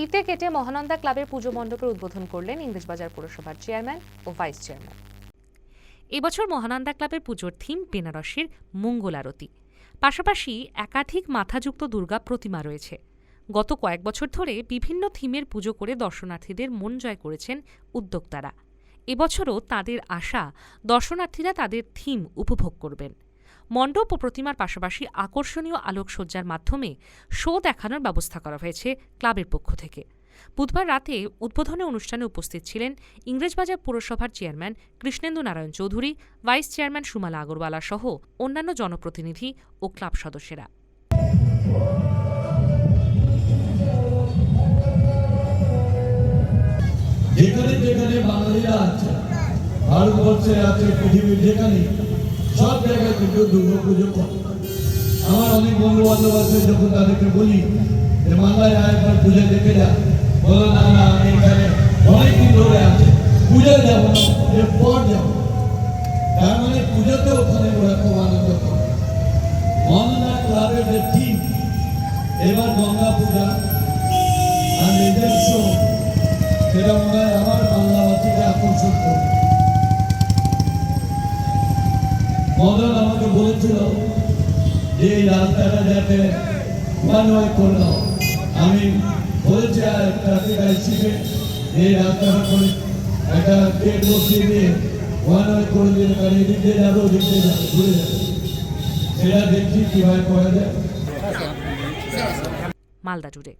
ফিতে কেটে মহানন্দা ক্লাবের পুজো মণ্ডপের উদ্বোধন করলেন ইংরেজবাজার পুরসভার চেয়ারম্যান ও ভাইস চেয়ারম্যান। এবছর মহানন্দা ক্লাবের পুজোর থিম বেনারসের মঙ্গল আরতি। পাশাপাশি একাধিক মাথাযুক্ত দুর্গা প্রতিমা রয়েছে। গত কয়েক বছর ধরে বিভিন্ন থিমের পুজো করে দর্শনার্থীদের মন জয় করেছেন উদ্যোক্তারা। এবছরও তাদের আশা দর্শনার্থীরা তাদের থিম উপভোগ করবেন। মণ্ডপ ও প্রতিমার পাশাপাশি আকর্ষণীয় আলোকসজ্জার মাধ্যমে শো দেখানোর ব্যবস্থা করা হয়েছে ক্লাবের পক্ষ থেকে। বুধবার রাতে উদ্বোধনী অনুষ্ঠানে উপস্থিত ছিলেন ইংরেজবাজার পুরসভার chairman Krishnendu Narayan Chowdhury, vice chairman Sumala Agarwala সহ অন্যান্য জনপ্রতিনিধি ও ক্লাব সদস্যরা। যেখানে যেখানে বাঙালিরা আছে ভারতবর্ষে আছে, পৃথিবীর যেখানে সব জায়গায় কিন্তু দুর্গা পুজো করে আমার অনেক বন্ধু বান্ধব আছে, যখন তাদেরকে বলি যে বাংলায় একবার পুজো দেখে যা। বলো, না না, আমি এখানে ধরে আছে। পুজো যাব না পুজোর পর যাব তার মানে পুজোতে ওখানে ওরা খুব আনন্দ করে। ক্লাবের যে টিম এবার গঙ্গা পূজা আর নিজস্ব, সেটা মনে হয় আমার বাংলাবাসীকে আকর্ষণ মদন আমাকে বলেছিল যে এই রাস্তাটা যাতে ওয়ান ওয়ে করে আমি বলেছি, আর ট্রাফিক আইসিকে এই রাস্তাটা করে একটা গেট বসিয়ে দিয়ে ওয়ান ওয়ে করে দিলে কারণ এদিক যাবে, ওদিক যাবে, ঘুরে যাবে। সেটা দেখছি কীভাবে করা যায়। মালদা জুড়ে